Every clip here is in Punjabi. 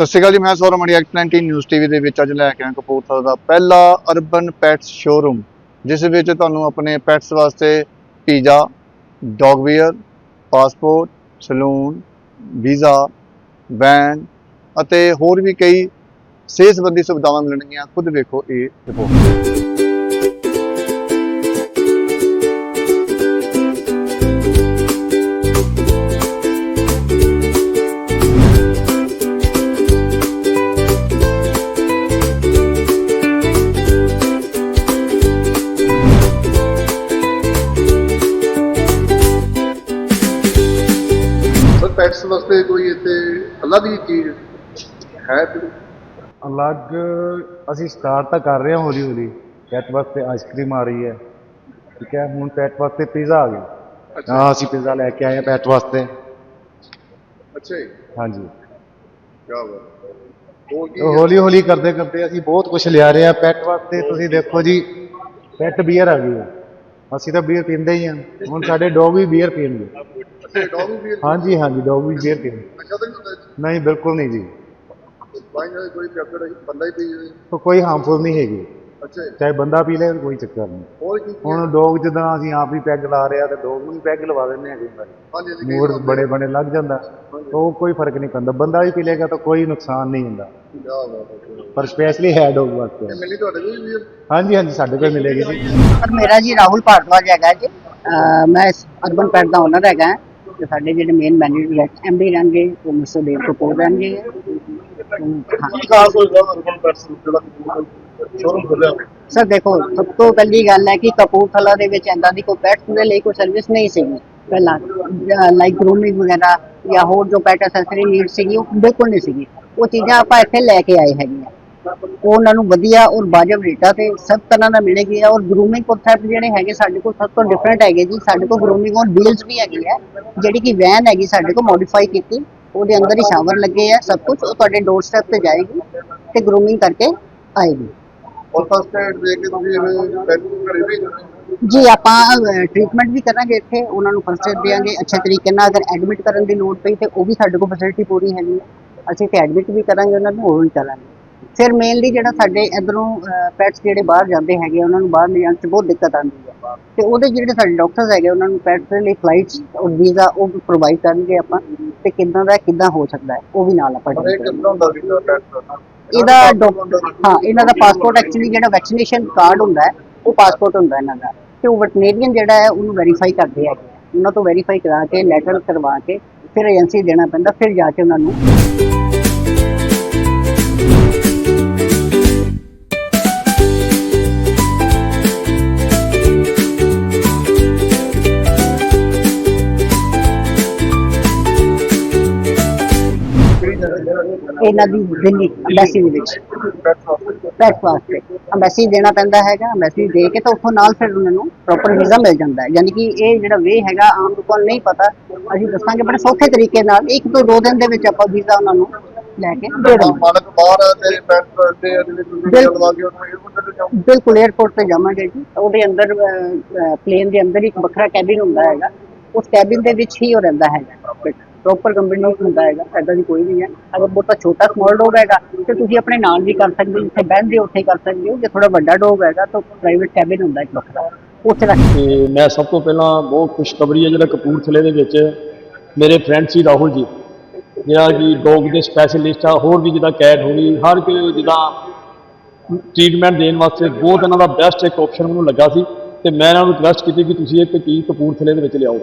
ਸਤਿ ਸ਼੍ਰੀ ਅਕਾਲ ਜੀ, ਮੈਂ Saurav Mani act 19 news TV ਦੇ ਵਿੱਚ ਅੱਜ ਲੈ ਕੇ ਆਇਆ ਕਪੂਰਥਲਾ ਦਾ ਪਹਿਲਾ ਅਰਬਨ ਪੈਟਸ ਸ਼ੋਰੂਮ ਜਿਸ ਵਿੱਚ ਤੁਹਾਨੂੰ ਆਪਣੇ ਪੈਟਸ ਵਾਸਤੇ pizza dog wear passport salon visa van ਅਤੇ ਹੋਰ ਵੀ ਕਈ ਸਿਹਤ ਸੰਬੰਧੀ ਸੁਵਿਧਾਵਾਂ ਮਿਲਣਗੀਆਂ। ਖੁਦ ਵੇਖੋ ਇਹ ਰਿਪੋਰਟ ਅਲੱਗ ਅਸੀਂ ਸਟਾਰਟ ਤਾਂ ਕਰ ਰਹੇ ਹਾਂ ਹੌਲੀ ਹੌਲੀ। ਪੈਟ ਵਾਸਤੇ ਆਈਸਕ੍ਰੀਮ ਆ ਰਹੀ ਹੈ। ਠੀਕ ਹੈ ਹੁਣ ਪੈਟ ਵਾਸਤੇ ਪੀਜ਼ਾ ਆ ਗਿਆ। ਹਾਂ ਅਸੀਂ ਪੀਜ਼ਾ ਲੈ ਕੇ ਆਏ ਹਾਂ ਪੈਟ ਵਾਸਤੇ। ਅੱਛਾ ਜੀ। ਹਾਂਜੀ। ਕੀ ਬਾਤ ਹੌਲੀ ਹੌਲੀ ਕਰਦੇ ਕਰਦੇ ਅਸੀਂ ਬਹੁਤ ਕੁਝ ਲਿਆ ਰਹੇ ਹਾਂ। ਪੈਟ ਵਾਸਤੇ ਤੁਸੀਂ ਦੇਖੋ ਜੀ ਪੈਟ ਬੀਅਰ ਆ ਗਈ ਹੈ। ਅਸੀਂ ਤਾਂ ਬੀਅਰ ਪੀਂਦੇ ਹੀ ਹਾਂ। ਹੁਣ ਸਾਡੇ ਡੌਗ ਵੀ ਬੀਅਰ ਪੀਣਗੇ। ਹਾਂਜੀ ਹਾਂਜੀ ਡੌਗ ਵੀ ਬੀਅਰ ਪੀਣਗੇ। ਨਹੀਂ ਬਿਲਕੁਲ ਨਹੀਂ ਜੀ। ਬਾਈ ਨਾਲ ਕੋਈ ਚੱਕਰ ਹੈ ਬੰਦਾ ਹੀ ਪੀ ਜਾਵੇ। ਉਹ ਕੋਈ ਹਾਰਮਫੁਲ ਨਹੀਂ ਹੈਗੀ। ਅੱਛਾ ਜੀ। ਚਾਹੇ ਬੰਦਾ ਪੀ ਲੈ ਕੋਈ ਚੱਕਰ ਨਹੀਂ। ਹੋਰ ਕੀ ਕੀ ਹੈ? ਹੁਣ ਡੌਗ ਜਦੋਂ ਅਸੀਂ ਆਪ ਹੀ ਪੈਗ ਲਾ ਰਹੇ ਆ ਤੇ ਡੌਗ ਨੂੰ ਵੀ ਪੈਗ ਲਵਾ ਦਿੰਦੇ ਆ ਕਈ ਵਾਰੀ। ਹਾਂਜੀ ਮੂਡ ਬੜੇ ਬੜੇ ਲੱਗ ਜਾਂਦਾ। ਉਹ ਕੋਈ ਫ਼ਰਕ ਨਹੀਂ ਪੈਂਦਾ। ਬੰਦਾ ਵੀ ਪੀ ਲੇਗਾ ਤਾਂ ਕੋਈ ਨੁਕਸਾਨ ਨਹੀਂ ਹੁੰਦਾ। ਕੀ ਬਾਤ ਹੈ ਪਰ ਸਪੈਸ਼ਲੀ ਹੈ ਡੌਗ ਵਾਸਤੇ। ਇਹ ਮਿਲੀ ਤੁਹਾਡੇ ਕੋਲ ਵੀ? ਹਾਂਜੀ ਹਾਂਜੀ ਸਾਡੇ ਕੋਲ ਮਿਲੇਗੀ ਜੀ। ਪਰ ਮੇਰਾ ਜੀ ਰਾਹੁਲ ਭਾਰਦਵਾਜ ਹੈਗਾ ਜੀ। ਅਹ ਮੈਂ ਇਸ ਅਰਬਨ ਪੈਟ ਦਾ ਓਨਰ ਹੈਗਾ। ਤੇ ਸਾਡੇ ਜਿਹੜੇ ਮੇਨ ਮੈਨੇਜਰ ਐਮਡੀ ਰਹਿਣਗੇ ਉਹ ਮਿਸਟਰ ਦੇਵ ਕਪੂਰ ਰਹਿਣਗੇ। ਹਾਂ? ਖਾਸ ਹੋਏਗਾ ਅਰਬਨ ਪੈਟਸ ਜਿਹੜਾ ਸ਼ੋਰੂਮ ਖੋਲਿਆ ਸਰ ਦੇਖੋ ਸਭ ਤੋਂ ਪਹਿਲੀ ਗੱਲ ਹੈ ਕਿ ਕਪੂਰਥਲਾ ਦੇ ਵਿੱਚ ਐਂਦਾ ਦੀ ਕੋਈ ਪੈਟਸ ਦੇ ਲਈ ਕੋਈ ਸਰਵਿਸ ਨਹੀਂ ਸੀਗੀ ਪਹਿਲਾਂ ਲਾਈਕ ਗਰੂਮਿੰਗ ਵਗੈਰਾ ਜਾਂ ਹੋਰ ਜੋ ਪੈਟ ਐਸੈਸਰੀ ਨੀਡ ਸੀਗੀ ਉਹ ਬਿਲਕੁਲ ਨਹੀਂ ਸੀਗੀ। ਉਹ ਚੀਜ਼ਾਂ ਆਪਾਂ ਇੱਥੇ ਲੈ ਕੇ ਆਏ ਹੈਗੇ ਉਹਨਾਂ ਨੂੰ ਵਧੀਆ ਔਰ ਵਾਜਬ ਰੇਟਾਂ ਤੇ ਸਭ ਤਰ੍ਹਾਂ ਦਾ ਮਿਲੇਗੀ ਔਰ ਗਰੂਮਿੰਗ ਕਨਸੈਪਟ ਜਿਹੜੇ ਹੈਗੇ ਸਾਡੇ ਕੋਲ ਸਭ ਤੋਂ ਡਿਫਰੈਂਟ ਹੈਗੇ ਜੀ। ਸਾਡੇ ਕੋਲ ਗਰੂਮਿੰਗ ਔਰ ਵੀਲਸ ਵੀ ਹੈਗੀ ਹੈ ਜਿਹੜੀ ਕਿ ਵੈਨ ਹੈਗੀ ਸਾਡੇ ਕੋਲ ਮੋਡੀਫਾਈ ਕੀਤੀ। ਉਹਦੇ ਅੰਦਰ ਹੀ ਸ਼ਾਵਰ ਲੱਗੇ ਆ ਸਭ ਕੁਝ ਉਹ ਤੁਹਾਡੇ ਡੋਰ ਸਟੈਪ ਤੇ ਜਾਏਗੀ ਤੇ ਗਰੂਮਿੰਗ ਕਰਕੇ ਆਏਗੀ। ਔਰ ਫਸਟ ਏਡ ਦੇ ਕੇ ਤੁਸੀਂ ਇਹ ਭੇਜ ਦਿੰਦੇ ਹੋ ਜੀ ਆਪਾਂ ਟ੍ਰੀਟਮੈਂਟ ਵੀ ਕਰਾਂਗੇ ਇੱਥੇ। ਉਹਨਾਂ ਨੂੰ ਫਸਟ ਏਡ ਦੇਵਾਂਗੇ। ਅੱਛੇ ਤਰੀਕੇ ਨਾਲ ਅਗਰ ਐਡਮਿਟ ਕਰਨ ਦੀ ਲੋੜ ਪਈ ਤੇ ਉਹ ਵੀ ਸਾਡੇ ਕੋਲ ਫੈਸਿਲਿਟੀ ਪੂਰੀ ਹੈਗੀ ਹੈ ਅਸੀਂ ਤੇ ਐਡਮਿਟ ਵੀ ਕਰਾਂਗੇ ਉਹਨਾਂ ਨੂੰ ਹੋਰ ਵੀ ਕਰਾਂਗੇ। ਫਿਰ ਮੇਨਲੀ ਜਿਹੜਾ ਸਾਡੇ ਇਧਰੋਂ ਪੈਟਸ ਜਿਹੜੇ ਬਾਹਰ ਜਾਂਦੇ ਹੈਗੇ ਉਹਨਾਂ ਨੂੰ ਬਾਹਰ ਲਿਜਾਣ 'ਚ ਬਹੁਤ ਦਿੱਕਤ ਆਉਂਦੀ ਹੈ। ਤੇ ਉਹਦੇ ਜਿਹੜੇ ਸਾਡੇ ਡਾਕਟਰਸ ਹੈਗੇ ਉਹਨਾਂ ਨੂੰ ਪੈਟਸ ਦੇ ਲਈ ਫਲਾਈਟਸ ਔਰ ਵੀਜ਼ਾ ਉਹ ਪ੍ਰੋਵਾਈਡ ਕਰਨਗੇ ਆਪਾਂ ਤੇ ਕਿੱਦਾਂ ਦਾ ਕਿੱਦਾਂ ਹੋ ਸਕਦਾ ਹੈ ਉਹ ਵੀ ਨਾਲ ਆਪਾਂ ਇਹਦਾ ਹਾਂ ਇਹਨਾਂ ਦਾ ਪਾਸਪੋਰਟ ਐਕਚੁਅਲੀ ਜਿਹੜਾ ਵੈਕਸੀਨੇਸ਼ਨ ਕਾਰਡ ਹੁੰਦਾ ਹੈ ਉਹ ਪਾਸਪੋਰਟ ਹੁੰਦਾ ਇਹਨਾਂ ਦਾ। ਤੇ ਉਹ ਵੈਟਨੇਰੀਅਨ ਜਿਹੜਾ ਹੈ ਉਹਨੂੰ ਵੈਰੀਫਾਈ ਕਰਦੇ ਹੈਗੇ। ਉਹਨਾਂ ਤੋਂ ਵੈਰੀਫਾਈ ਕਰਾ ਕੇ ਲੈਟਰ ਕਰਵਾ ਕੇ ਫਿਰ ਏਜੰਸੀ ਦੇਣਾ ਪੈਂਦਾ ਫਿਰ ਜਾ ਕੇ ਉਹਨਾਂ ਨੂੰ ਇਹਨਾਂ ਦੀ ਦਿੱਲੀ ਅੰਬੈਸੀ ਦੇ ਵਿੱਚ। ਪੈਟ ਵਾਸਤੇ ਅੰਬੈਸੀ ਦੇਣਾ ਪੈਂਦਾ ਹੈਗਾ ਅੰਬੈਸੀ ਦੇ ਕੇ ਤਾਂ ਉੱਥੋਂ ਨਾਲ ਫਿਰ ਉਹਨਾਂ ਨੂੰ ਪ੍ਰੋਪਰ ਵੀਜ਼ਾ ਮਿਲ ਜਾਂਦਾ ਹੈ। ਯਾਨੀ ਕਿ ਇਹ ਜਿਹੜਾ ਵੇ ਹੈਗਾ ਆਮ ਲੋਕਾਂ ਨੂੰ ਨਹੀਂ ਪਤਾ। ਅਸੀਂ ਦੱਸਾਂਗੇ ਬੜੇ ਸੌਖੇ ਤਰੀਕੇ ਨਾਲ ਇੱਕ ਤੋਂ ਦੋ ਦਿਨ ਦੇ ਵਿੱਚ ਆਪਾਂ ਵੀਜ਼ਾ ਉਹਨਾਂ ਨੂੰ ਲੈ ਕੇ ਦੇ ਮਾਲਕ ਬਾਹਰ ਤੇ ਪੈਟ ਤੇ ਬਿਲਕੁਲ। 에어ਪੋਰਟ ਤੇ ਜਾਵਾਂਗੇ ਜੀ। ਉਹਦੇ ਅੰਦਰ ਪਲੇਨ ਦੇ ਅੰਦਰ ਇੱਕ ਵੱਖਰਾ ਕੈਬਿਨ ਹੁੰਦਾ ਹੈਗਾ। ਉਸ ਕੈਬਿਨ ਦੇ ਵਿੱਚ ਹੀ ਉਹ ਰਹਿੰਦਾ ਹੈਗਾ। ਪ੍ਰੋਪਰ ਕੰਬੀਨੇਸ਼ਨ ਹੁੰਦਾ ਹੈਗਾ ਐਦਾਂ ਦੀ ਕੋਈ ਨਹੀਂ ਹੈ। ਅਗਰ ਬਹੁਤਾ ਛੋਟਾ ਸਮਾਲ ਡੋਗ ਹੈਗਾ, ਤੇ ਤੁਸੀਂ ਆਪਣੇ ਨਾਲ ਵੀ ਕਰ ਸਕਦੇ ਹੋ, ਜਿੱਥੇ ਬਹਿੰਦੇ ਹੋ, ਉੱਥੇ ਕਰ ਸਕਦੇ ਹੋ। ਜੇ ਥੋੜਾ ਵੱਡਾ ਡੋਗ ਹੈਗਾ, ਤਾਂ ਪ੍ਰਾਈਵੇਟ ਕੈਬਿਨ ਹੁੰਦਾ ਇੱਕ ਵੱਖਰਾ। ਉੱਥੇ ਰੱਖ ਤੇ ਮੈਂ ਸਭ ਤੋਂ ਪਹਿਲਾਂ ਬਹੁਤ ਖੁਸ਼ਖਬਰੀ ਹੈ, ਜਿਹੜਾ ਕਪੂਰਥਲੇ ਦੇ ਵਿੱਚ ਮੇਰੇ ਫਰੈਂਡ ਸੀ ਰਾਹੁਲ ਜੀ। ਜਿਹੜਾ ਕਿ ਡੋਗ ਦੇ ਸਪੈਸ਼ਲਿਸਟ ਆ, ਹੋਰ ਵੀ ਜਿੱਦਾਂ ਕੈਟ ਹੋ ਗਈ, ਹਰ ਕੋਈ ਜਿੱਦਾਂ ਟ੍ਰੀਟਮੈਂਟ ਦੇਣ ਵਾਸਤੇ ਬਹੁਤ ਇਹਨਾਂ ਦਾ ਬੈਸਟ ਇੱਕ ਆਪਸ਼ਨ ਮੈਨੂੰ ਲੱਗਾ ਸੀ। ਤੇ ਮੈਂ ਇਹਨਾਂ ਨੂੰ ਰਿਕਵੈਸਟ ਕੀਤੀ ਕਿ ਤੁਸੀਂ ਇੱਕ ਚੀਜ਼ ਕਪੂਰਥਲੇ ਦੇ ਵਿੱਚ ਲਿਆਓ।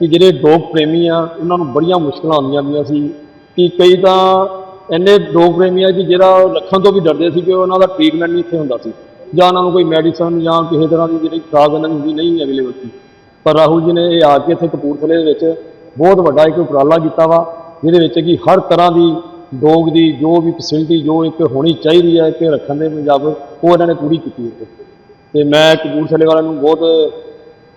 ਕਿ ਜਿਹੜੇ ਡੌਗ ਪ੍ਰੇਮੀ ਆ, ਉਹਨਾਂ ਨੂੰ ਬੜੀਆਂ ਮੁਸ਼ਕਲਾਂ ਆਉਂਦੀਆਂ ਪਈਆਂ ਸੀ। ਕਿ ਕਈ ਤਾਂ ਇੰਨੇ ਡੌਗ ਪ੍ਰੇਮੀ ਆ ਕਿ ਜਿਹੜਾ ਰੱਖਣ ਤੋਂ ਵੀ ਡਰਦੇ ਸੀ ਕਿ ਉਹਨਾਂ ਦਾ ਟ੍ਰੀਟਮੈਂਟ ਨਹੀਂ ਇੱਥੇ ਹੁੰਦਾ ਸੀ। ਜਾਂ ਉਹਨਾਂ ਨੂੰ ਕੋਈ ਮੈਡੀਸਨ ਜਾਂ ਕਿਸੇ ਤਰ੍ਹਾਂ ਦੀ ਜਿਹੜੀ ਖੁਰਾਕ ਇਹਨਾਂ ਦੀ ਹੁੰਦੀ ਨਹੀਂ ਅਵੇਲੇਬਲ ਸੀ। ਪਰ ਰਾਹੁਲ ਜੀ ਨੇ ਇਹ ਆ ਕੇ ਇੱਥੇ ਕਪੂਰਥਲੇ ਦੇ ਵਿੱਚ ਬਹੁਤ ਵੱਡਾ ਇੱਕ ਉਪਰਾਲਾ ਕੀਤਾ ਵਾ, ਜਿਹਦੇ ਵਿੱਚ ਕਿ ਹਰ ਤਰ੍ਹਾਂ ਦੀ ਡੋਗ ਦੀ ਜੋ ਵੀ ਫੈਸਿਲਿਟੀ ਜੋ ਇੱਕ ਹੋਣੀ ਚਾਹੀਦੀ ਹੈ ਕਿ ਰੱਖਣ ਦੇ ਮੁਤਾਬਕ ਉਹ ਇਹਨਾਂ ਨੇ ਪੂਰੀ ਕੀਤੀ ਹੈ ਤੇ ਮੈਂ ਕਪੂਰਥਲੇ ਵਾਲਿਆਂ ਨੂੰ ਬਹੁਤ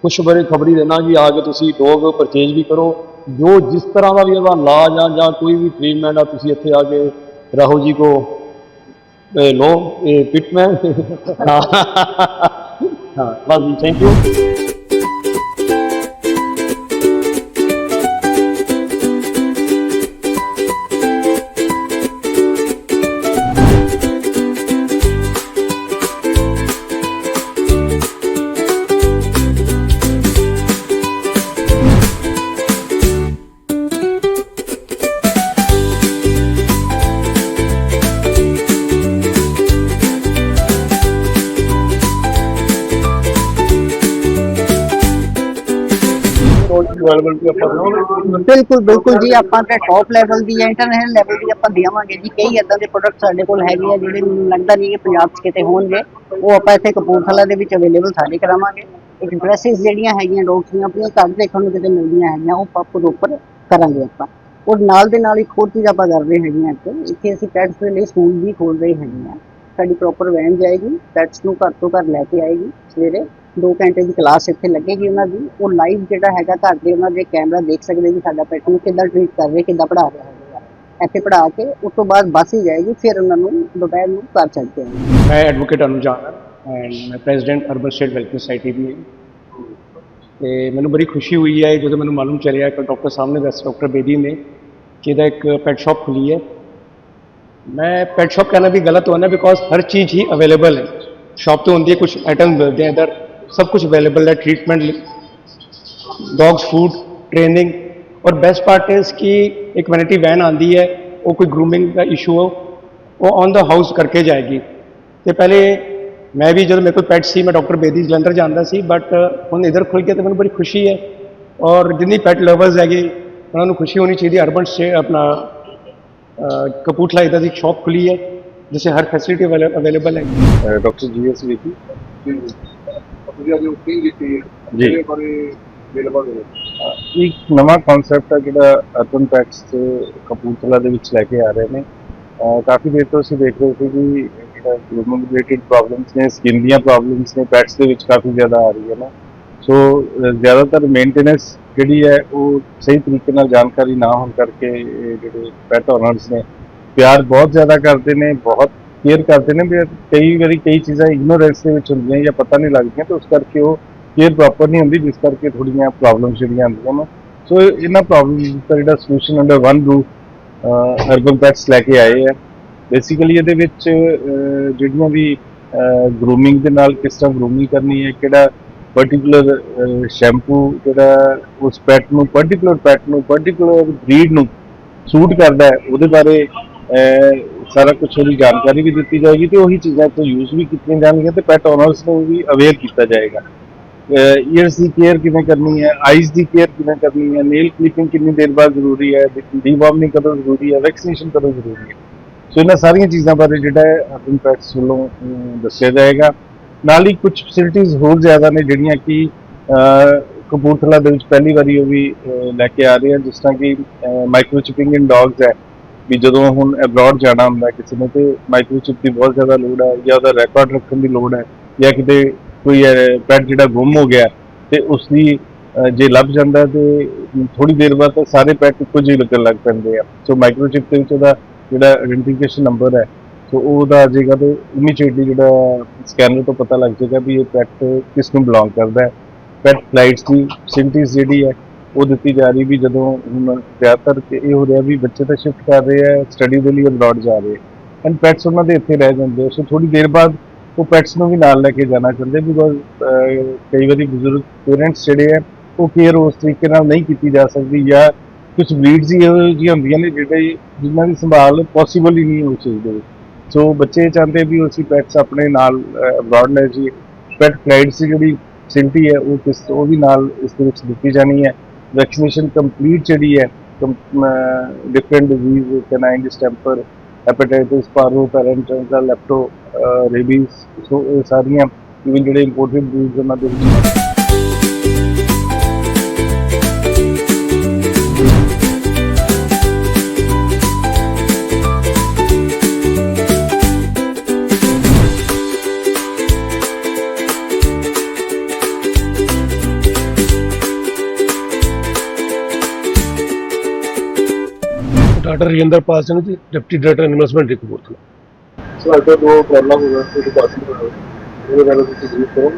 ਖੁਸ਼ਖਬਰੀ ਖਬਰੀ ਦੇਣਾ ਕਿ ਆ ਕੇ ਤੁਸੀਂ ਡੋਗ ਪਰਚੇਜ ਵੀ ਕਰੋ। ਜੋ ਜਿਸ ਤਰ੍ਹਾਂ ਦਾ ਵੀ ਉਹਦਾ ਇਲਾਜ ਆ ਜਾਂ ਕੋਈ ਵੀ ਟ੍ਰੀਟਮੈਂਟ ਆ, ਤੁਸੀਂ ਇੱਥੇ ਆ ਕੇ ਰਾਹੁਲ ਜੀ ਕੋ। ਇਹ ਲੋ ਇਹ ਟ੍ਰੀਟਮੈਂਟ ਹਾਂ। ਬਸ ਥੈਂਕ ਯੂ ਅਵੇਲੇਬਲ ਆਪਾਂ ਦੇਵਾਂਗੇ ਬਿਲਕੁਲ ਬਿਲਕੁਲ ਜੀ, ਆਪਾਂ ਤਾਂ ਟੌਪ ਲੈਵਲ ਦੀ ਹੈ ਇੰਟਰਨੈਸ਼ਨਲ ਲੈਵਲ ਦੀ ਆਪਾਂ ਦੇਵਾਂਗੇ ਜੀ। ਕਈ ਇਦਾਂ ਦੇ ਪ੍ਰੋਡਕਟ ਸਾਡੇ ਕੋਲ ਹੈਗੇ ਆ, ਜਿਹੜੇ ਮੈਨੂੰ ਲੱਗਦਾ ਨਹੀਂ ਕਿ ਪੰਜਾਬ 'ਚ ਕਿਤੇ ਹੋਣਗੇ। ਉਹ ਆਪਾਂ ਇੱਥੇ ਕਪੂਰਥਲਾ ਦੇ ਵਿੱਚ ਅਵੇਲੇਬਲ ਸਾਰੇ ਕਰਾਵਾਂਗੇ। ਇੱਕ ਡਰੈਸਿਸ ਜਿਹੜੀਆਂ ਹੈਗੀਆਂ ਡੌਗਸ ਦੀਆਂ, ਆਪਣੀਆਂ ਘਰ ਦੇਖਣ ਨੂੰ ਕਿਤੇ ਮਿਲਦੀਆਂ ਹੈਗੀਆਂ, ਉਹ ਪਾਪਰ ਉੱਪਰ ਕਰਾਂਗੇ ਆਪਾਂ। ਔਰ ਨਾਲ ਦੇ ਨਾਲ ਇੱਕ ਹੋਰ ਚੀਜ਼ ਆਪਾਂ ਕਰ ਰਹੇ ਹੈਗੇ ਇੱਥੇ। ਇੱਥੇ ਅਸੀਂ ਪੈਟਸ ਦੇ ਲਈ ਸਕੂਲ ਵੀ ਖੋਲ ਰਹੇ ਹੈਗੇ ਹਾਂ ਸਾਡੀ ਪ੍ਰੋਪਰ ਵੈਨ ਜਾਏਗੀ ਪੈਟਸ ਨੂੰ ਘਰ ਤੋਂ ਘਰ ਲੈ ਕੇ ਆਏਗੀ ਸਵੇਰੇ। 2 ਘੰਟੇ ਦੀ ਕਲਾਸ ਇੱਥੇ ਲੱਗੇਗੀ ਉਹਨਾਂ ਦੀ। ਉਹ ਲਾਈਵ ਜਿਹੜਾ ਹੈਗਾ ਘਰ ਦੇ ਉਹਨਾਂ ਦੇ ਕੈਮਰਾ ਦੇਖ ਸਕਦੇ ਵੀ ਸਾਡਾ ਪੈਟ ਨੂੰ ਕਿੱਦਾਂ ਟ੍ਰੀਟ ਕਰ ਰਿਹਾ, ਕਿੱਦਾਂ ਪੜਾ ਰਿਹਾ ਹੈਗਾ। ਇੱਥੇ ਪੜਾ ਕੇ ਉਸ ਤੋਂ ਬਾਅਦ ਬੱਸ ਹੀ ਜਾਏਗੀ, ਫਿਰ ਉਹਨਾਂ ਨੂੰ ਦੁਪਹਿਰ ਨੂੰ ਘਰ ਛੱਡ ਕੇ ਆਏਗੀ। ਮੈਂ ਐਡਵੋਕੇਟ ਅਨੁਜਾਨ ਐਂਡ ਮੈਂ president urban state welfare society ਵੀ ਹਾਂ। ਤੇ ਮੈਨੂੰ ਬੜੀ ਖੁਸ਼ੀ ਹੋਈ ਹੈ, ਜਦੋਂ ਮੈਨੂੰ ਮਾਲੂਮ ਚੱਲਿਆ ਕਿ ਡਾਕਟਰ ਸਾਹਿਬ ਨੇ ਦੱਸ ਡਾਕਟਰ ਬੇਦੀ ਨੇ ਕਿ ਇਹਦਾ ਇੱਕ ਪੈਟ ਸ਼ਾਪ ਖੁੱਲੀ ਹੈ। ਮੈਂ ਪੈਟ ਸ਼ਾਪ ਕਹਿਣਾ ਵੀ ਗਲਤ ਹੋਣਾ ਬਿਕੋਜ਼ ਹਰ ਚੀਜ਼ ਹੀ ਅਵੇਲੇਬਲ ਹੈ। ਸ਼ਾਪ ਤੋਂ ਹੁੰਦੀ ਹੈ ਕੁਝ ਆਈਟਮ ਮਿਲਦੇ ਆ, ਇਧਰ सब कुछ अवेलेबल है ट्रीटमेंट डॉग्स फूड ट्रेनिंग और बेस्ट पार्ट है इसकी एक वैनिटी वैन आती है वो कोई ग्रूमिंग का इशू हो वो ऑन द ਹਾਊਸ ਕਰਕੇ ਜਾਏਗੀ ਤੇ ਪਹਿਲੇ ਮੈਂ ਵੀ ਜਦੋਂ ਮੇਰੇ ਕੋਲ ਪੈਟ ਸੀ ਮੈਂ ਡਾਕਟਰ ਬੇਦੀ ਜਲੰਧਰ ਜਾਂਦਾ ਸੀ ਬਟ ਹੁਣ ਇਧਰ ਖੁੱਲ ਕੇ ਤੇ ਮੈਨੂੰ ਬੜੀ ਖੁਸ਼ੀ ਹੈ ਔਰ ਜਿੰਨੀ ਪੈਟ ਲਵਰਸ ਹੈਗੇ ਉਹਨਾਂ ਨੂੰ ਖੁਸ਼ੀ ਹੋਣੀ ਚਾਹੀਦੀ ਅਰਬਨ ਸਟੇ ਆਪਣਾ ਅਹ, ਕਪੂਰਥਲਾ ਇਧਰ ਦੀ ਸ਼ਾਪ ਖੁੱਲੀ ਹੈ ਜਿਸੇ ਹਰ ਫੈਸਿਲਿਟੀ ਅਵੇਲੇਬਲ ਹੈ ਡਾਕਟਰ ਜੀਐਸ ਵਿਕੀ ਤੁਸੀਂ ਅੱਜ ਓਪਨਿੰਗ ਕੀਤੀ ਹੈ ਜੀ। ਇਹਦੇ ਬਾਰੇ ਅਵੇਲੇਬਲ ਹੋਵੇ ਇੱਕ ਨਵਾਂ ਕਨਸੈਪਟ ਹੈ ਜਿਹੜਾ ਅਰਬਨ ਪੈਟਸ ਤੇ ਕਪੂਰਥਲਾ ਦੇ ਵਿੱਚ ਲੈ ਕੇ ਆ ਰਹੇ ਨੇ। ਅਹ ਕਾਫੀ ਦੇਰ ਤੋਂ ਅਸੀਂ ਦੇਖ ਰਹੇ ਸੀ ਕਿ ਜਿਹੜਾ ਗਰੂਮਿੰਗ ਰਿਲੇਟਡ ਪ੍ਰੋਬਲਮਸ ਨੇ ਸਕਿਨ ਦੀਆਂ ਪ੍ਰੋਬਲਮਸ ਨੇ ਪੈਟਸ ਦੇ ਵਿੱਚ ਕਾਫੀ ਜ਼ਿਆਦਾ ਆ ਰਹੀ ਹੈ ਨਾ। ਸੋ ਅਹ ਜ਼ਿਆਦਾਤਰ ਮੇਨਟੇਨੈਂਸ ਜਿਹੜੀ ਹੈ ਉਹ ਸਹੀ ਤਰੀਕੇ ਨਾਲ ਜਾਣਕਾਰੀ ਨਾ ਹੋਣ ਕਰਕੇ ਇਹ ਜਿਹੜੇ ਪੈਟ ਓਨਰਸ ਨੇ ਪਿਆਰ ਬਹੁਤ ਜ਼ਿਆਦਾ ਕਰਦੇ ਨੇ ਬਹੁਤ ਕੇਅਰ ਕਰਦੇ ਨੇ ਵੀ ਕਈ ਵਾਰੀ ਕਈ ਚੀਜ਼ਾਂ ਇਗਨੋਰੈਂਸ ਦੇ ਵਿੱਚ ਹੁੰਦੀਆਂ ਜਾਂ ਪਤਾ ਨਹੀਂ ਲੱਗਦੀਆਂ ਤੇ ਉਸ ਕਰਕੇ ਉਹ ਕੇਅਰ ਪ੍ਰੋਪਰ ਨਹੀਂ ਹੁੰਦੀ, ਜਿਸ ਕਰਕੇ ਥੋੜੀਆਂ ਪ੍ਰੋਬਲਮਸ ਜਿਹੜੀਆਂ ਆਉਂਦੀਆਂ ਨੇ। ਸੋ ਇਹਨਾਂ ਪ੍ਰੋਬਲਮਸ ਦਾ ਜਿਹੜਾ solution under one roof urban packs ਲੈ ਕੇ ਆਏ ਆ। ਬੇਸਿਕਲੀ ਇਹਦੇ ਵਿੱਚ ਜਿਹੜੀਆਂ ਵੀ ਗਰੂਮਿੰਗ ਦੇ ਨਾਲ ਕਿਸ ਤਰ੍ਹਾਂ ਗਰੂਮਿੰਗ ਕਰਨੀ ਹੈ, ਕਿਹੜਾ ਪਾਰਟਿਕੂਲਰ ਸ਼ੈਂਪੂ ਜਿਹੜਾ ਉਸ ਪੈਟ ਨੂੰ ਪਾਰਟਿਕੂਲਰ ਪੈਟ ਨੂੰ ਪਾਰਟਿਕੂਲਰ ਬਰੀਡ ਨੂੰ ਸੂਟ ਕਰਦਾ ਹੈ, ਉਹਦੇ ਬਾਰੇ ਸਾਰਾ ਕੁਝ ਉਹਦੀ ਜਾਣਕਾਰੀ ਵੀ ਦਿੱਤੀ ਜਾਏਗੀ ਤੇ ਉਹੀ ਚੀਜ਼ਾਂ ਤੋਂ ਯੂਜ਼ ਵੀ ਕੀਤੀਆਂ ਜਾਣਗੀਆਂ ਤੇ ਪੈਟ ਓਨਰਸ ਨੂੰ ਵੀ ਅਵੇਅਰ ਕੀਤਾ ਜਾਏਗਾ। ਈਅਰਸ ਦੀ ਕੇਅਰ ਕਿਵੇਂ ਕਰਨੀ ਹੈ ਆਈਜ਼ ਦੀ ਕੇਅਰ ਕਿਵੇਂ ਕਰਨੀ ਹੈ ਨੇਲ ਕਲਿਪਿੰਗ ਕਿੰਨੀ ਦੇਰ ਬਾਅਦ ਜ਼ਰੂਰੀ ਹੈ ਡੀਵਾਰਮਿੰਗ ਕਦੋਂ ਜ਼ਰੂਰੀ ਹੈ ਵੈਕਸੀਨੇਸ਼ਨ ਕਦੋਂ ਜ਼ਰੂਰੀ ਹੈ। ਸੋ ਇਹਨਾਂ ਸਾਰੀਆਂ ਚੀਜ਼ਾਂ ਬਾਰੇ ਜਿਹੜਾ ਹੈ ਅਰਬਨ ਪੈਟਸ ਵੱਲੋਂ ਦੱਸਿਆ ਜਾਏਗਾ। ਨਾਲ ਹੀ ਕੁਝ ਫੈਸਿਲਿਟੀਆਂ ਹੋਰ ਜ਼ਿਆਦਾ ਨੇ ਜਿਹੜੀਆਂ ਕਿ ਕਪੂਰਥਲਾ ਦੇ ਵਿੱਚ ਪਹਿਲੀ ਵਾਰੀ ਉਹ ਵੀ ਲੈ ਕੇ ਆ ਰਹੇ ਆ ਜਿਸ ਤਰ੍ਹਾਂ ਕਿ ਮਾਈਕਰੋਚਿਪਿੰਗ ਇਨ ਡੌਗਸ ਹੈ। ਵੀ ਜਦੋਂ ਹੁਣ ਅਬਰੋਡ ਜਾਣਾ ਹੁੰਦਾ ਕਿਸੇ ਨੂੰ ਤੇ ਮਾਈਕਰੋਚਿਪ ਦੀ ਬਹੁਤ ਜ਼ਿਆਦਾ ਲੋੜ ਹੈ ਜਾਂ ਉਹਦਾ ਰਿਕਾਰਡ ਰੱਖਣ ਦੀ ਲੋੜ ਹੈ ਜਾਂ ਕਿਤੇ ਕੋਈ ਪੈਟ ਜਿਹੜਾ ਗੁੰਮ ਹੋ ਗਿਆ ਤੇ ਉਸ ਦੀ ਜੇ ਲੱਭ ਜਾਂਦਾ ਤੇ ਥੋੜੀ ਦੇਰ ਬਾਅਦ ਤਾਂ ਸਾਰੇ ਪੈਟ ਇੱਕੋ ਜਿਹੇ ਲੱਗਣ ਲੱਗ ਪੈਂਦੇ ਆ। ਸੋ ਮਾਈਕਰੋਚਿਪ ਦੇ ਵਿੱਚ ਉਹਦਾ ਜਿਹੜਾ ਆਇਡੈਂਟੀਫਿਕੇਸ਼ਨ ਨੰਬਰ ਹੈ ਸੋ ਉਹਦਾ ਆ ਜਾਏਗਾ ਤੇ ਇਮੀਡੀਏਟਲੀ ਜਿਹੜਾ ਸਕੈਨਰ ਤੋਂ ਪਤਾ ਲੱਗ ਜਾਏਗਾ ਵੀ ਇਹ ਪੈਟ ਕਿਸ ਨੂੰ ਬਿਲੋਂਗ ਕਰਦਾ ਹੈ। ਪੈਟ ਫਲਾਈਟਸ ਦੀ ਫੈਸਿਲਿਟੀਆਂ ਜਿਹੜੀ ਹੈ ਉਹ ਦਿੱਤੀ ਜਾ ਰਹੀ ਵੀ ਜਦੋਂ ਹੁਣ ਜ਼ਿਆਦਾਤਰ ਇਹ ਹੋ ਰਿਹਾ ਵੀ ਬੱਚੇ ਤਾਂ ਸ਼ਿਫਟ ਕਰ ਰਹੇ ਆ ਸਟੱਡੀ ਦੇ ਲਈ ਅਬਰੋਡ ਜਾ ਰਹੇ ਐਂਡ ਪੈਟਸ ਉਹਨਾਂ ਦੇ ਇੱਥੇ ਰਹਿ ਜਾਂਦੇ ਸੋ ਥੋੜੀ ਦੇਰ ਬਾਅਦ ਉਹ ਪੈਟਸ ਨੂੰ ਵੀ ਨਾਲ ਲੈ ਕੇ ਜਾਣਾ ਚਾਹੁੰਦੇ ਬਿਕੋਜ਼ ਕਈ ਵਾਰੀ ਬਜ਼ੁਰਗ ਪੇਰੈਂਟਸ ਜਿਹੜੇ ਆ, ਉਹ ਕੇਅਰ ਉਸ ਤਰੀਕੇ ਨਾਲ ਨਹੀਂ ਕੀਤੀ ਜਾ ਸਕਦੀ ਜਾਂ ਕੁਝ ਬਰੀਡਸ ਹੀ ਇਹੋ ਜਿਹੀਆਂ ਹੁੰਦੀਆਂ ਨੇ ਜਿਹੜੇ ਜਿਨ੍ਹਾਂ ਦੀ ਸੰਭਾਲ ਪੋਸੀਬਲ ਹੀ ਨਹੀਂ ਹੋ ਸਕਦੀ। ਸੋ ਬੱਚੇ ਚਾਹੁੰਦੇ ਵੀ ਅਸੀਂ ਪੈਟਸ ਆਪਣੇ ਨਾਲ ਅਬਰੋਡ ਲੈ ਜੀ ਪੈਟ ਫਲਾਈਟਸ ਦੀ ਜਿਹੜੀ ਫੈਸਿਲਿਟੀ ਹੈ, ਉਹ ਕਿਸ, ਉਹ ਵੀ ਨਾਲ ਇਸ ਦੇ ਵਿੱਚ ਦਿੱਤੀ ਜਾਣੀ ਹੈ। ਵੈਕਸੀਨੇਸ਼ਨ ਕੰਪਲੀਟ ਜਿਹੜੀ ਹੈ different disease canine distemper hepatitis parvo parental lepto rabies so, ਇਹ ਸਾਰੀਆਂ ਇਵਨ ਜਿਹੜੇ ਇੰਪੋਰਟਡ ਡਿਜ਼ੀਜ਼ ਉਹਨਾਂ ਦੇ doctor Rajinderpal Singh ji deputy director investment Kapurthala so ਅੱਜ ਦੋ ਪ੍ਰੋਬਲਮ ਹੋ ਗਈ ਤੇ ਬਾਕੀ ਇਹਦੇ ਬਾਰੇ ਤੁਸੀਂ ਬਰੀਫ ਕਰੋ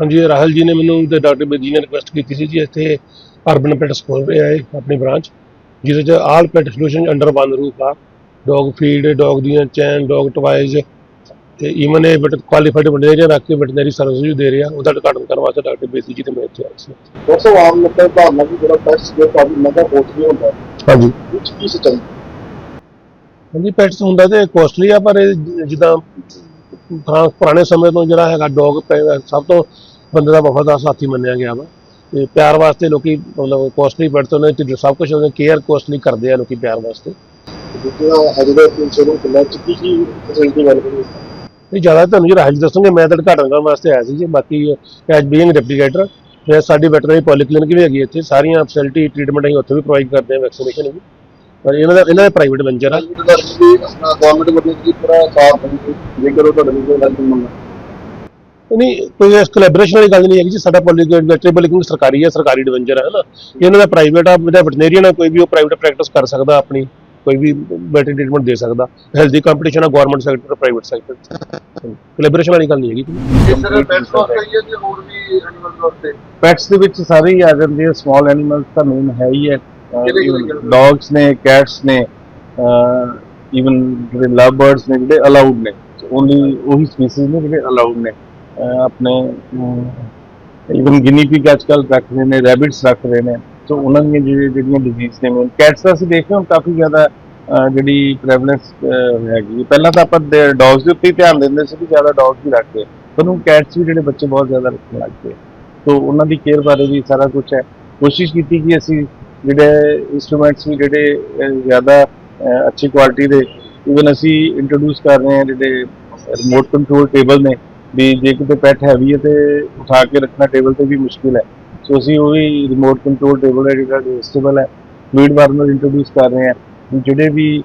ਹਾਂਜੀ ਰਾਹੁਲ ਜੀ ਨੇ ਮੈਨੂੰ ਤੇ ਡਾਕਟਰ ਬੇਦੀ ਨੇ ਰਿਕੁਐਸਟ ਕੀਤੀ ਸੀ ਜੀ ਇੱਥੇ ਅਰਬਨ ਪੈਟਸ ਖੋਲ ਰਿਹਾ ਹੈ ਆਪਣੀ ਬ੍ਰਾਂਚ ਜਿਹਦੇ ਚ all pet solution under one roof ਆ। ਡੌਗ ਫੀਡ ਡੌਗ ਦੀਆਂ ਚੈਨ ਡੌਗ ਟਵਾਈਜ਼ ਤੇ ਈਵਨ ਇਹ ਬਟ ਕੁਆਲੀਫਾਈਡ ਬੰਦੇ ਜਿਹੜੇ ਰੱਖ ਕੇ ਵੈਟਰਨਰੀ ਸਰਵਿਸ ਵੀ ਦੇ ਰਿਹਾ ਉਹਦਾ ਉਦਘਾਟਨ ਕਰਨ ਵਾਸਤੇ ਡਾਕਟਰ ਬੇਦੀ ਜੀ ਤੇ ਮੈਂ ਇੱਥੇ ਆਇਆ ਸੀ। ਦੋਸਤੋ ਆਮ ਲੋਕਾਂ ਦੀ ਧਾਰਨਾ ਕਿ ਜਿਹੜਾ ਪੈਟਸ ਦੇ ਕਾਫੀ ਮਹਿੰਗਾ ਕੋਸਟਲੀ ਹੁੰਦਾ। ਹਾਂਜੀ। ਵਿੱਚ ਕੀ ਸੱਚਾਈ? ਹਾਂਜੀ ਪੈਟਸ ਹੁੰਦਾ ਤੇ ਕੋਸਟਲੀ ਆ ਪਰ ਇਹ ਜਿੱਦਾਂ ਪੁਰਾ- ਪੁਰਾਣੇ ਸਮੇਂ ਤੋਂ ਜਿਹੜਾ ਹੈਗਾ ਡੌਗ ਸਭ ਤੋਂ ਬੰਦੇ ਦਾ ਵਫਾਦਾਰ ਸਾਥੀ ਮੰਨਿਆ ਗਿਆ ਵਾ। ਤੇ ਪਿਆਰ ਵਾਸਤੇ ਲੋਕੀ ਮਤਲਬ ਕੋਸਟਲੀ ਪੈਟਸ ਉਹਨਾਂ ਤੇ ਸਭ ਕੁਝ ਉਹਨਾਂ ਕੇਅਰ ਕੋਸਟਲੀ ਕਰਦੇ ਆ ਲੋਕੀ ਪਿਆਰ ਵਾਸਤੇ। ਦੂਜਾ ਅੱਜ ਦਾ ਸ਼ੋਰੂਮ ਖੁੱਲਾ ਚੁੱਕੀ ਕੀ ਫੈਸਿਲਿਟੀ ਗੱਲ ਕਰੀ ਨਹੀਂ ਜ਼ਿਆਦਾ ਤੁਹਾਨੂੰ ਜਿਹੜਾ ਹੈਲਥ ਦੱਸੂਗੇ ਮੈਂ ਤਾਂ ਉਦਘਾਟਨ ਕਰਨ ਵਾਸਤੇ ਆਇਆ ਸੀ ਜੀ ਬਾਕੀ ਐਜ ਬੀਇੰਗ ਰੈਪਲੀਕੇਟਰ ਸਾਡੀ ਵੈਟਰਨਰੀ ਪੋਲੀਕਲਿਨਿਕ ਵੀ ਹੈਗੀ ਇੱਥੇ ਸਾਰੀਆਂ ਫੈਸਿਲਿਟੀ ਟ੍ਰੀਟਮੈਂਟ ਅਸੀਂ ਉੱਥੇ ਵੀ ਪ੍ਰੋਵਾਈਡ ਕਰਦੇ ਹਾਂ ਵੈਕਸੀਨੇਸ਼ਨ ਵੀ। ਪਰ ਇਹਨਾਂ ਦਾ ਇਹਨਾਂ ਦਾ ਪ੍ਰਾਈਵੇਟ ਵੈਂਚਰ ਆ। ਗਵਰਨਮੈਂਟ ਵੱਲੋਂ ਕੀ ਪੂਰਾ ਸਾਥ ਹੈ ਜੇਕਰ ਉਹ ਤੁਹਾਡੇ ਲਈ ਹੈਲਪ ਮੰਗਣਾ ਨਹੀਂ, ਕੋਈ ਇਸ ਕੋਲੈਬੋਰੇਸ਼ਨ ਵਾਲੀ ਗੱਲ ਨਹੀਂ ਹੈਗੀ ਜੀ, ਸਾਡਾ ਵੈਟਰਨਰੀ ਪੋਲੀਕਲਿਨਿਕ ਸਰਕਾਰੀ ਹੈ ਸਰਕਾਰੀ ਡਿਵੈਂਚਰ ਹੈ ਨਾ ਇਹਨਾਂ ਦਾ ਪ੍ਰਾਈਵੇਟ ਆ ਜਿਹੜਾ ਵੈਟਰਨਰੀਅਨ ਆ, ਕੋਈ ਵੀ ਉਹ ਪ੍ਰਾਈਵੇਟ ਪ੍ਰੈਕਟਿਸ ਕਰ ਸਕਦਾ ਆਪਣੀ, ਕੋਈ ਵੀ ਵੈਟਰਨਰੀ ਟ੍ਰੀਟਮੈਂਟ ਦੇ ਸਕਦਾ। ਹੈਲਦੀ ਕੰਪੀਟੀਸ਼ਨ ਆ government sector private sector collaboration ਵਾਲੀ ਗੱਲ ਨਹੀਂ ਹੈਗੀ। ਪੈਟਸ ਹੈ ਦੇ ਵਿੱਚ ਸਾਰੇ ਹੀ ਆ ਜਾਂਦੇ ਆ ਸਮਾਲ ਐਨੀਮਲਸ ਤਾਂ ਮੇਨ ਹੈ ਹੀ ਹੈ ਡੌਗਸ ਨੇ ਕੈਟਸ ਨੇ ਇਵਨ ਜਿਹੜੇ ਲਵ ਬਰਡਸ ਨੇ ਜਿਹੜੇ ਅਲਾਉਡ ਨੇ। ਓਨਲੀ ਉਹੀ ਸਪੀਸੀਜ਼ ਨੇ ਜਿਹੜੇ ਅਲਾਉਡ ਨੇ। ਆਪਣੇ ਇਵਨ ਗਿਨੀ ਪਿਗ ਅੱਜਕੱਲ ਰੱਖ ਰਹੇ ਨੇ ਰੈਬਿਟਸ ਰੱਖ ਰਹੇ ਨੇ। ਸੋ ਉਹਨਾਂ ਦੀਆਂ ਜਿਹੜੀ ਜਿਹੜੀਆਂ ਡਿਜ਼ੀਜ਼ ਨੇ ਕੈਟਸ ਦਾ ਅਸੀਂ ਦੇਖਦੇ ਹਾਂ ਕਾਫੀ ਜ਼ਿਆਦਾ ਜਿਹੜੀ ਪ੍ਰੈਵਲੈਂਸ ਹੈਗੀ। ਪਹਿਲਾਂ ਤਾਂ ਆਪਾਂ ਡੌਗਸ ਦੇ ਉੱਤੇ ਹੀ ਧਿਆਨ ਦਿੰਦੇ ਸੀ ਕਿ ਜ਼ਿਆਦਾ ਡੌਗਸ ਹੀ ਰੱਖਦੇ। ਪਰ ਹੁਣ ਕੈਟਸ ਵੀ ਜਿਹੜੇ ਬੱਚੇ ਬਹੁਤ ਜ਼ਿਆਦਾ ਰੱਖਣ ਲੱਗ ਪਏ ਤੋ ਉਹਨਾਂ ਦੀ ਕੇਅਰ ਬਾਰੇ ਵੀ ਸਾਰਾ ਕੁਝ ਹੈ। ਕੋਸ਼ਿਸ਼ ਕੀਤੀ ਕਿ ਅਸੀਂ ਜਿਹੜੇ ਇਨਸਟਰੂਮੈਂਟਸ ਵੀ ਜਿਹੜੇ ਜ਼ਿਆਦਾ ਅੱਛੀ ਕੁਆਲਿਟੀ ਦੇ ਇਵਨ ਅਸੀਂ ਇੰਟਰੋਡਿਊਸ ਕਰ ਰਹੇ ਹਾਂ ਜਿਹੜੇ ਰਿਮੋਟ ਕੰਟਰੋਲ ਟੇਬਲ ਨੇ, ਵੀ ਜੇ ਕਿਤੇ ਪੈਟ ਹੈਵੀ ਹੈ ਤੇ ਉਠਾ ਕੇ ਰੱਖਣਾ ਟੇਬਲ ਤੇ ਵੀ ਮੁਸ਼ਕਿਲ ਹੈ। ਸੋ ਅਸੀਂ ਉਹ ਵੀ ਰਿਮੋਟ ਕੰਟਰੋਲ ਟੇਬਲ ਹੈ ਜਿਹੜਾ ਐਡਜਸਟੇਬਲ ਹੈ ਫੀਡ ਵਾਰਨਰ ਇੰਟਰੋਡਿਊਸ ਕਰ ਰਹੇ ਹਾਂ। ਜਿਹੜੇ ਵੀ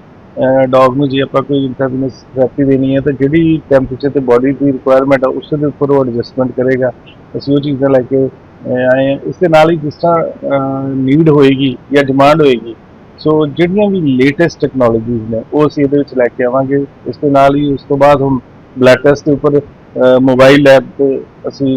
ਡੌਗ ਨੂੰ ਜੇ ਆਪਾਂ ਕੋਈ ਇੰਟਰਵਿਨਸ ਥੈਰੇਪੀ ਦੇਣੀ ਹੈ, ਤਾਂ ਜਿਹੜੀ ਟੈਂਪਰੇਚਰ ਤੇ ਬਾਡੀ ਦੀ ਰਿਕੁਆਇਰਮੈਂਟ ਆ ਉਸ ਦੇ ਉੱਪਰ ਉਹ ਐਡਜਸਟਮੈਂਟ ਕਰੇਗਾ। ਅਸੀਂ ਉਹ ਚੀਜ਼ਾਂ ਲੈ ਕੇ ਆਏ ਇਸ ਦੇ ਨਾਲ ਹੀ ਜਿਸ ਤਰ੍ਹਾਂ ਨੀਡ ਹੋਏਗੀ ਜਾਂ ਡਿਮਾਂਡ ਹੋਏਗੀ ਸੋ ਜਿਹੜੀਆਂ ਵੀ ਲੇਟੈਸਟ ਟੈਕਨੋਲੋਜੀਜ਼ ਨੇ, ਉਹ ਅਸੀਂ ਇਹਦੇ ਵਿੱਚ ਲੈ ਕੇ ਆਵਾਂਗੇ। ਇਸ ਦੇ ਨਾਲ ਹੀ ਉਸ ਤੋਂ ਬਾਅਦ ਹੁਣ ਬਲੱਡ ਟੈਸਟ ਦੇ ਉੱਪਰ ਮੋਬਾਈਲ ਲੈਬ ਤੇ ਅਸੀਂ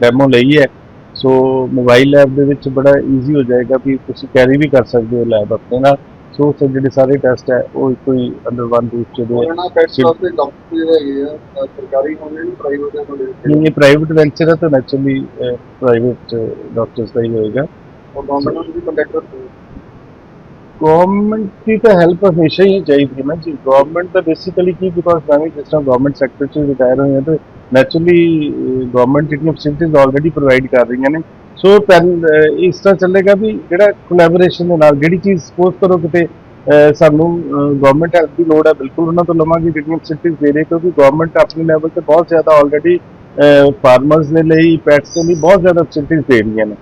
ਡੈਮੋ ਲਈ ਹੈ ਸੋ ਮੋਬਾਈਲ ਲੈਬ ਦੇ ਵਿੱਚ ਬੜਾ ਈਜ਼ੀ ਹੋ ਜਾਏਗਾ ਵੀ ਤੁਸੀਂ ਕੈਰੀ ਵੀ ਕਰ ਸਕਦੇ ਹੋ ਲੈਬ ਆਪਣੇ ਨਾਲ। ਸੋ ਉੱਥੇ ਜਿਹੜੇ ਸਾਰੇ ਟੈਸਟ ਹੈ ਉਹ ਇੱਕੋ ਹੀ ਅੰਡਰ ਵਨ ਰੂਫ ਚ ਦੇ ਉਹਨਾਂ ਪੈਟਸ ਵਾਸਤੇ ਡਾਕਟਰ ਜਿਹੜੇ ਹੈਗੇ ਆ ਸਰਕਾਰੀ ਹੋਣੇ ਨੇ ਪ੍ਰਾਈਵੇਟ ਹੋਣੇ ਨੇ ਇਹ ਪ੍ਰਾਈਵੇਟ ਵੈਂਚਰ ਹੈ ਤਾਂ ਨੈਚੁਰਲੀ ਪ੍ਰਾਈਵੇਟ ਡਾਕਟਰਸ ਦਾ ਹੀ ਹੋਏਗਾ। ਉਹ ਗਵਰਨਮੈਂਟ ਨੂੰ ਵੀ ਕੰਟੈਕਟ ਕਰਦੇ ਗਵਰਨਮੈਂਟ ਦੀ ਤਾਂ ਹੈਲਪ ਹਮੇਸ਼ਾ ਹੀ ਚਾਹੀਦੀ ਹੈ ਜੀ। ਗਵਰਨਮੈਂਟ ਤਾਂ ਬੇਸਿਕਲੀ ਕੀ ਬਿਕੋਜ਼ ਮੈਂ ਵੀ ਜਿਸ ਤਰ੍ਹਾਂ ਗਵਰਨਮੈਂਟ ਸੈਕਟਰ ਚ ਰਿਟਾਇਰ ਹੋਏ ਹਾਂ ਤੇ ਨੈਚੁਰਲੀ ਗਵਰਨਮੈਂਟ ਜਿਹੜੀਆਂ ਫੈਸਿਲਿਟੀਜ਼ ਆਲਰੇਡੀ ਪ੍ਰੋਵਾਈਡ ਕਰ ਰਹੀਆਂ ਨੇ ਸੋ ਪਹਿਲ ਇਸ ਤਰ੍ਹਾਂ ਚੱਲੇਗਾ ਵੀ ਜਿਹੜਾ ਕੋਲੈਬੋਰੇਸ਼ਨ ਦੇ ਨਾਲ ਜਿਹੜੀ ਚੀਜ਼ ਸਪੋਜ਼ ਕਰੋ ਕਿਤੇ ਸਾਨੂੰ ਗਵਰਨਮੈਂਟ ਹੈਲਪ ਦੀ ਲੋੜ ਹੈ, ਬਿਲਕੁਲ ਉਹਨਾਂ ਤੋਂ ਲਵਾਂਗੇ ਜਿਹੜੀਆਂ ਫੈਸਿਲਿਟੀਜ਼ ਦੇ ਰਹੇ, ਕਿਉਂਕਿ ਗਵਰਨਮੈਂਟ ਆਪਣੇ ਲੈਵਲ ਤੇ ਬਹੁਤ ਜ਼ਿਆਦਾ ਆਲਰੇਡੀ ਫਾਰਮਰਸ ਦੇ ਲਈ ਪੈਟਸ ਦੇ ਲਈ ਬਹੁਤ ਜ਼ਿਆਦਾ ਫੈਸਿਲਿਟੀਜ਼ ਦੇ ਰਹੀਆਂ ਨੇ।